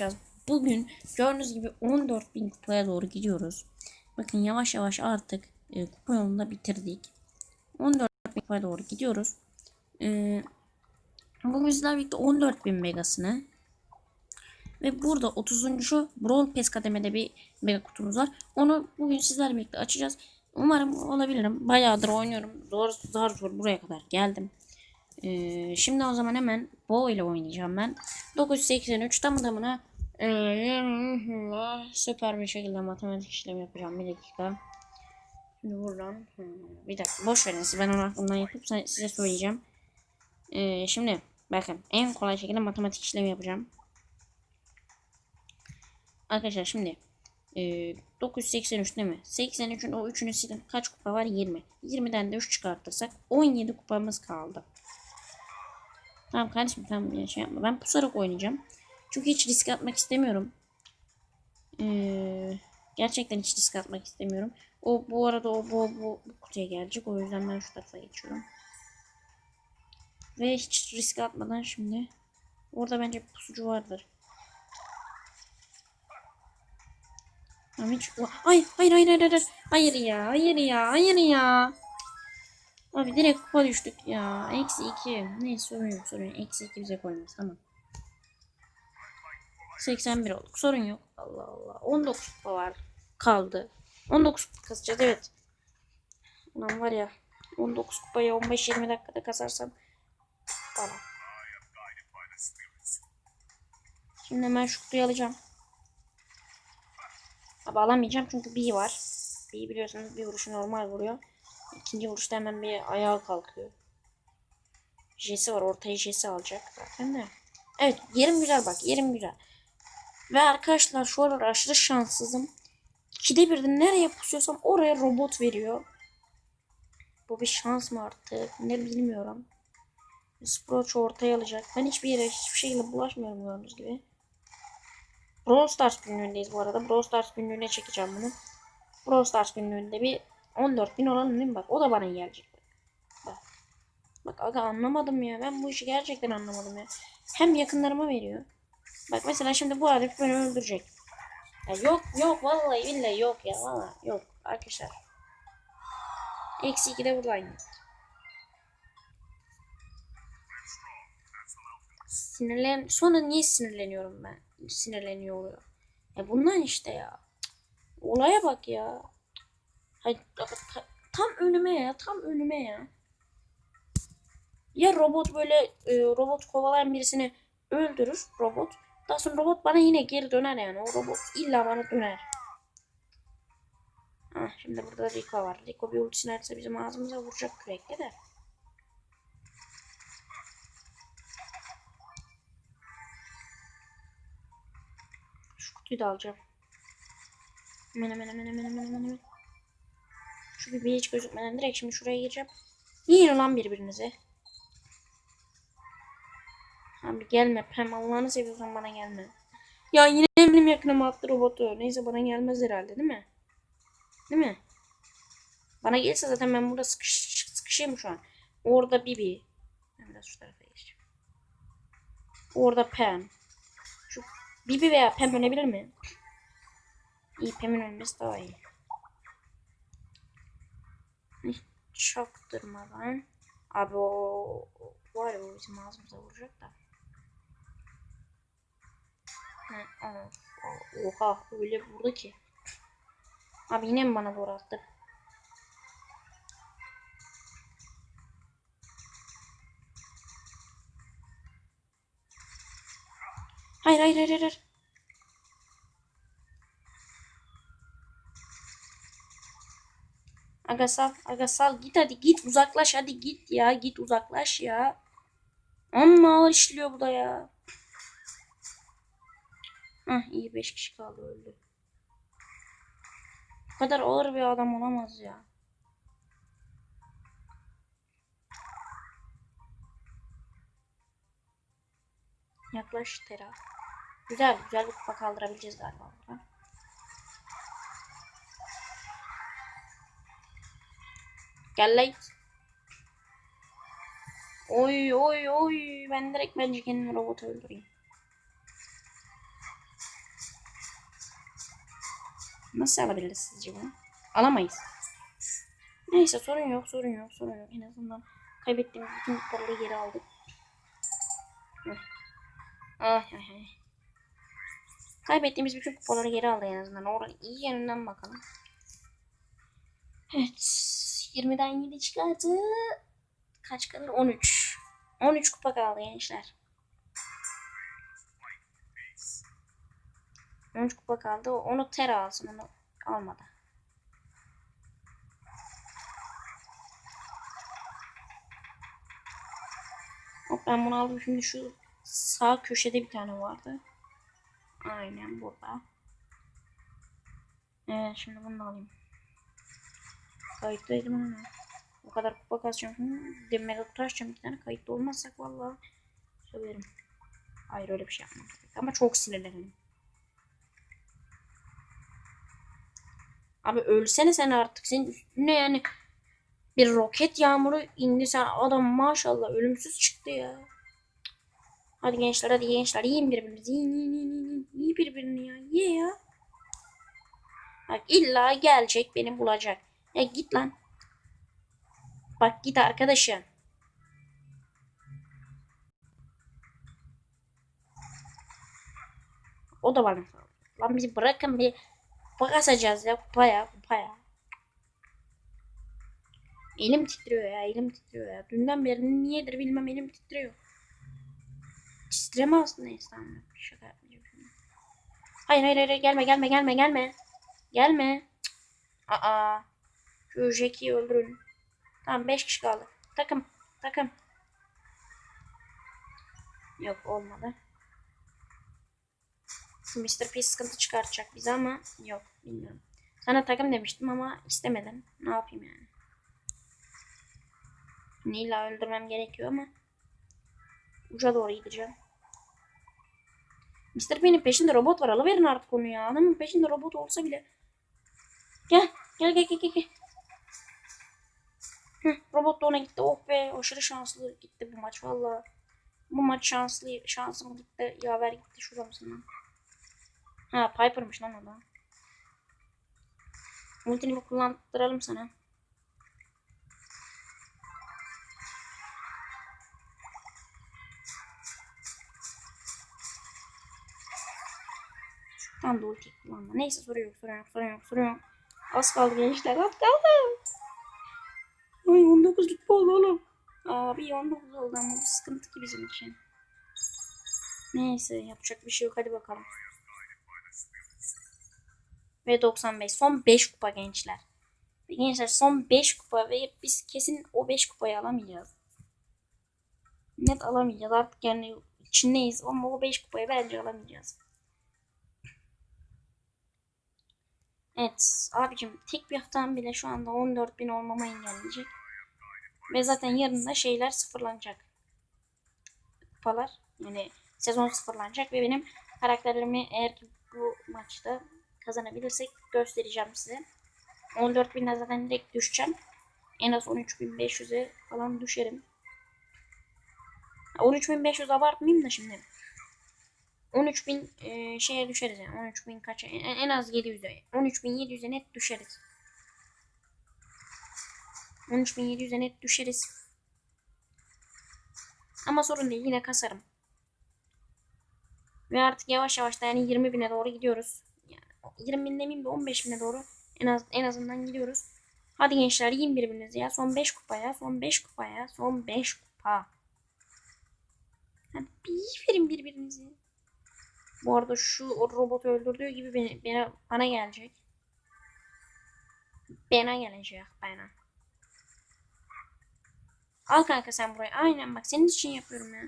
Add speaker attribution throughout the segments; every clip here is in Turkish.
Speaker 1: yapacağız? Bugün gördüğünüz gibi 14.000 kupaya doğru gidiyoruz. Bakın yavaş yavaş artık e, kupa yolunda bitirdik. 14.000 kupaya doğru gidiyoruz. E, bugün sizlerle birlikte 14.000 megasını ve burada 30. Brawl Pass kademede bir mega kutumuz var. Onu bugün sizlerle birlikte açacağız. Umarım olabilirim. Bayağıdır oynuyorum. Zor zar zor buraya kadar geldim. Ee, şimdi o zaman hemen Bo ile oynayacağım ben. 983 tamı tamına ee, süper bir şekilde matematik işlemi yapacağım. Bir dakika. Şimdi buradan bir dakika boş verin siz ben onu aklımdan yapıp size söyleyeceğim. Ee, şimdi bakın en kolay şekilde matematik işlemi yapacağım. Arkadaşlar şimdi e, 983 değil mi? 83'ün o 3'ünü silin. Kaç kupa var? 20. 20'den de 3 çıkartırsak 17 kupamız kaldı. Tamam kardeşim tamam ya şey yapma. Ben pusarak oynayacağım. Çünkü hiç risk atmak istemiyorum. Ee, gerçekten hiç risk atmak istemiyorum. O bu arada o bu, bu, bu kutuya gelecek. O yüzden ben şu tarafa geçiyorum. Ve hiç risk atmadan şimdi orada bence pusucu vardır. Tamam hiç... Ay hayır hayır hayır hayır. Hayır ya hayır ya hayır ya. Abi direkt kupa düştük ya. Eksi 2. Neyse sorun yok sorun yok. Eksi 2 bize koymaz tamam. 81 olduk. Sorun yok. Allah Allah. 19 kupa var. Kaldı. 19 kupa kasacağız evet. Ulan var ya. 19 kupayı 15-20 dakikada kasarsam falan. Şimdi hemen şu kutuyu alacağım. Abi alamayacağım çünkü B var. B biliyorsunuz bir vuruşu normal vuruyor. İkinci vuruşta hemen bir ayağa kalkıyor. Jesse var. Ortaya Jesse alacak zaten de. Evet yerim güzel bak. Yerim güzel. Ve arkadaşlar şu aralar aşırı şanssızım. İkide birde nereye pusuyorsam oraya robot veriyor. Bu bir şans mı artık? Ne bilmiyorum. Sproach ortaya alacak. Ben hiçbir yere hiçbir şekilde bulaşmıyorum gördüğünüz gibi. Brawl Stars günlüğündeyiz bu arada. Brawl Stars günlüğüne çekeceğim bunu. Brawl Stars günlüğünde bir 14 bin olalım değil mi? Bak o da bana gelecek. Bak. Bak aga anlamadım ya. Ben bu işi gerçekten anlamadım ya. Hem yakınlarıma veriyor. Bak mesela şimdi bu Arif beni öldürecek. Ya yok yok vallahi billahi yok ya vallahi yok arkadaşlar. Eksi 2 de buradayım. Sinirlen sonra niye sinirleniyorum ben? Sinirleniyor oluyor. Ya bundan işte ya. Olaya bak ya. Hayır, tam önüme ya, tam önüme ya. Ya robot böyle e, robot kovalayan birisini öldürür robot. Daha sonra robot bana yine geri döner yani. O robot illa bana döner. Ha, şimdi burada Rico var. Rico bir ultisini açsa bizim ağzımıza vuracak kürekle de. Şu kutuyu da alacağım. Hemen hemen hemen hemen hemen hemen. Şu bir hiç gözükmeden direkt şimdi şuraya gireceğim. Yiyin lan birbirinize. Abi gelme Pem Allah'ını seviyorsan bana gelme. Ya yine benim yakınıma attı robotu. Neyse bana gelmez herhalde değil mi? Değil mi? Bana gelirse zaten ben burada sıkış, sıkışayım şu an. Orada Bibi. Ben biraz şu tarafa geçeceğim. Orada Pem. Şu Bibi veya Pem ölebilir mi? İyi Pem'in ölmesi daha iyi. Çaktırmadan. Abi o var ya o bizim ağzımıza vuracak da. Ha, oha öyle vurdu ki. Abi yine mi bana doğru attı? Hayır hayır hayır hayır. Aga sal, aga sal git hadi git uzaklaş hadi git ya git uzaklaş ya. Amma işliyor bu da ya. Hah iyi 5 kişi kaldı öldü. Bu kadar ağır bir adam olamaz ya. Yaklaş Tera. Güzel güzel kupa kaldırabileceğiz galiba burada. Gel lan. Oy oy oy. Ben direkt bence kendimi robot öldüreyim. Nasıl alabiliriz sizce bunu? Alamayız. Neyse sorun yok sorun yok sorun yok. En azından kaybettiğimiz bütün paraları geri aldık. Ay ay ay. Kaybettiğimiz bütün kupaları geri aldı en azından. Orada iyi yerinden bakalım. Evet. 20'den 7 çıkardı. Kaç kalır? 13. 13 kupa kaldı gençler. 13 kupa kaldı. Onu Tera alsın. Onu almadı. Hop ben bunu aldım. Şimdi şu sağ köşede bir tane vardı. Aynen burada. Evet şimdi bunu alayım. Kayıttaydım ama. O kadar kupa kasacağım. Hmm, de mega kutu açacağım bir tane. Kayıtlı olmazsak vallahi söverim. Hayır öyle bir şey yapmam. Ama çok sinirlenirim. Abi ölsene sen artık. Senin üstüne yani bir roket yağmuru indi. Sen adam maşallah ölümsüz çıktı ya. Hadi gençler hadi gençler yiyin birbirinizi. Yiyin yiyin yiyin yiyin. Yiyin birbirini ya. Ye ya. Bak illa gelecek beni bulacak. Ya git lan. Bak git arkadaşım. O da bana. Lan bizi bırakın bir kupa kasacağız ya kupaya kupaya. Elim titriyor ya elim titriyor ya. Dünden beri niyedir bilmem elim titriyor. Titreme aslında insanlar. Şaka yapmayacağım. Hayır hayır hayır gelme gelme gelme gelme. Gelme. Aa. Şu Jackie'yi öldürün. Tamam 5 kişi kaldı. Takım takım. Yok olmadı. Mr. P sıkıntı çıkartacak bize ama yok bilmiyorum. Sana takım demiştim ama istemedin. Ne yapayım yani. Şimdi illa öldürmem gerekiyor ama uca doğru gideceğim. Mr. P'nin peşinde robot var. Alıverin artık onu ya. Adamın peşinde robot olsa bile. Gel. Gel gel gel gel. Robot da ona gitti. Oh be aşırı şanslı gitti bu maç valla. Bu maç şanslı şansım gitti. Yaver gitti şuramsından. Ha Piper'mış lan o da. Ultini bir kullandıralım sana. Tam da ulti kullanma. Neyse sorun yok sorun yok sorun yok sorun yok. Az kaldı gençler az kaldı. Ay 19 rütbe oldu oğlum. Abi 19 oldu ama bu sıkıntı ki bizim için. Neyse yapacak bir şey yok hadi bakalım. Ve 95 son 5 kupa gençler. Gençler son 5 kupa ve biz kesin o 5 kupayı alamayacağız. Net alamayacağız artık yani içindeyiz ama o 5 kupayı bence alamayacağız. Evet abicim tek bir haftam bile şu anda 14.000 olmama engelleyecek. Ve zaten yarın da şeyler sıfırlanacak. Kupalar yani sezon sıfırlanacak ve benim karakterlerimi eğer ki bu maçta kazanabilirsek göstereceğim size. 14.000'e zaten direkt düşeceğim. En az 13.500'e falan düşerim. 13.500 abartmayayım da şimdi. 13.000 e, şeye düşeriz yani. 13.000 kaça? En, en az 700'e. 13.700'e net düşeriz. 13.700'e net düşeriz. Ama sorun değil. Yine kasarım. Ve artık yavaş yavaş da yani 20.000'e doğru gidiyoruz. Yani 20 bin demeyeyim de 15 bine doğru en az en azından gidiyoruz. Hadi gençler yiyin birbirinizi ya. Son 5 kupaya, son 5 kupaya, son 5 kupa. Hadi bir verin birbirinizi. Bu arada şu robotu öldürdüğü gibi beni, bana, bana gelecek. Bana gelecek bana. Al kanka sen burayı. Aynen bak senin için yapıyorum ya.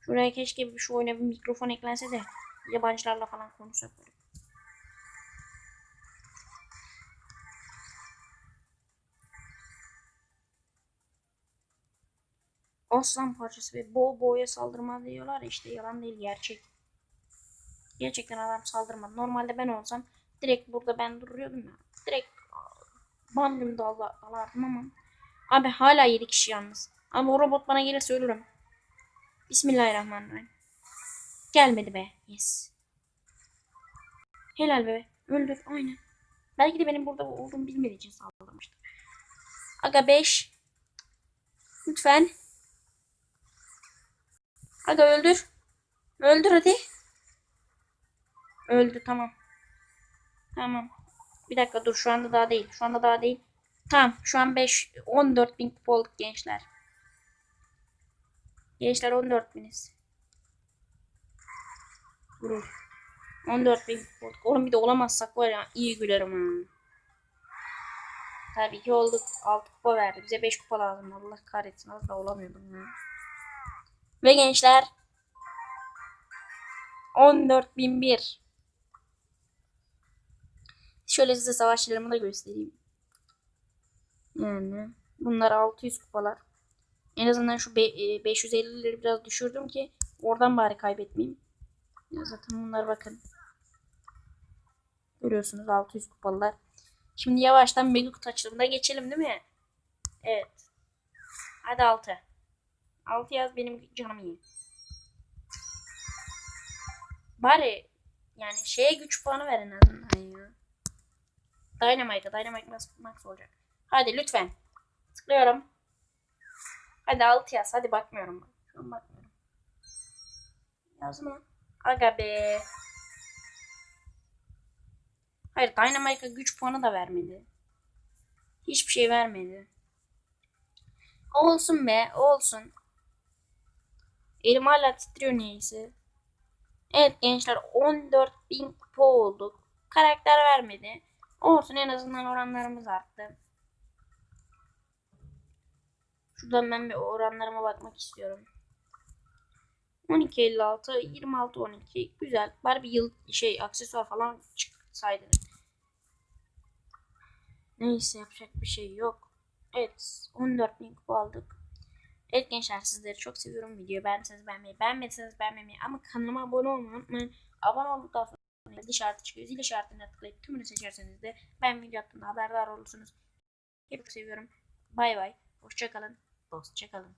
Speaker 1: Şuraya keşke şu oyuna bir mikrofon eklense de yabancılarla falan konuşsak. Aslan parçası ve bol boya saldırma diyorlar işte yalan değil gerçek. Gerçekten adam saldırmadı. Normalde ben olsam direkt burada ben duruyordum ya. Direkt bandım da alardım ama. Abi hala 7 kişi yalnız. Ama o robot bana gelirse ölürüm. Bismillahirrahmanirrahim. Gelmedi be. Yes. Helal be. Öldür aynen. Belki de benim burada olduğumu bilmediği için saldırmıştır. Aga 5. Lütfen. Aga öldür. Öldür hadi. Öldü tamam. Tamam. Bir dakika dur şu anda daha değil. Şu anda daha değil. Tamam şu an 5 14 bin kupa olduk gençler. Gençler 14 biniz. Vurur. 14 bin kupa olduk. Oğlum bir de olamazsak var ya iyi gülerim ha. Tabii ki olduk. 6 kupa verdi. Bize 5 kupa lazım. Allah kahretsin. Az da olamıyordum ya. Ve gençler 14.001 Şöyle size savaşçılarımı da göstereyim. Yani bunlar 600 kupalar. En azından şu be- e, 550'leri biraz düşürdüm ki oradan bari kaybetmeyeyim. Ya zaten bunlar bakın. Görüyorsunuz 600 kupalılar. Şimdi yavaştan mega kutu açılımına geçelim değil mi? Evet. Hadi 6. 6 yaz benim canım iyi. Bari yani şeye güç puanı verin azından ya. Dynamite'a Dynamite Max olacak. Hadi lütfen. Tıklıyorum. Hadi 6 yaz. Hadi bakmıyorum. Şu bakmıyorum. Yazma. Aga be. Hayır Dynamite'a güç puanı da vermedi. Hiçbir şey vermedi. Olsun be olsun. Elim hala titriyor neyse. Evet gençler 14.000 kupa olduk. Karakter vermedi. Olsun en azından oranlarımız arttı. Şuradan ben bir oranlarıma bakmak istiyorum. 12 56 26 12 güzel. Bari bir yıl şey aksesuar falan çıksaydı. Neyse yapacak bir şey yok. Evet 14 bin aldık. Evet gençler sizleri çok seviyorum. Videoyu beğendiyseniz beğenmeyi, beğenmediyseniz beğenmemeyi ama kanalıma abone olmayı unutmayın. Abone olduktan sonra zil işareti çıkıyor. Zil işaretine tıklayıp tümünü seçerseniz de ben video attığımda haberdar olursunuz. Hep seviyorum. Bay bay. Hoşçakalın. Dostça kalın.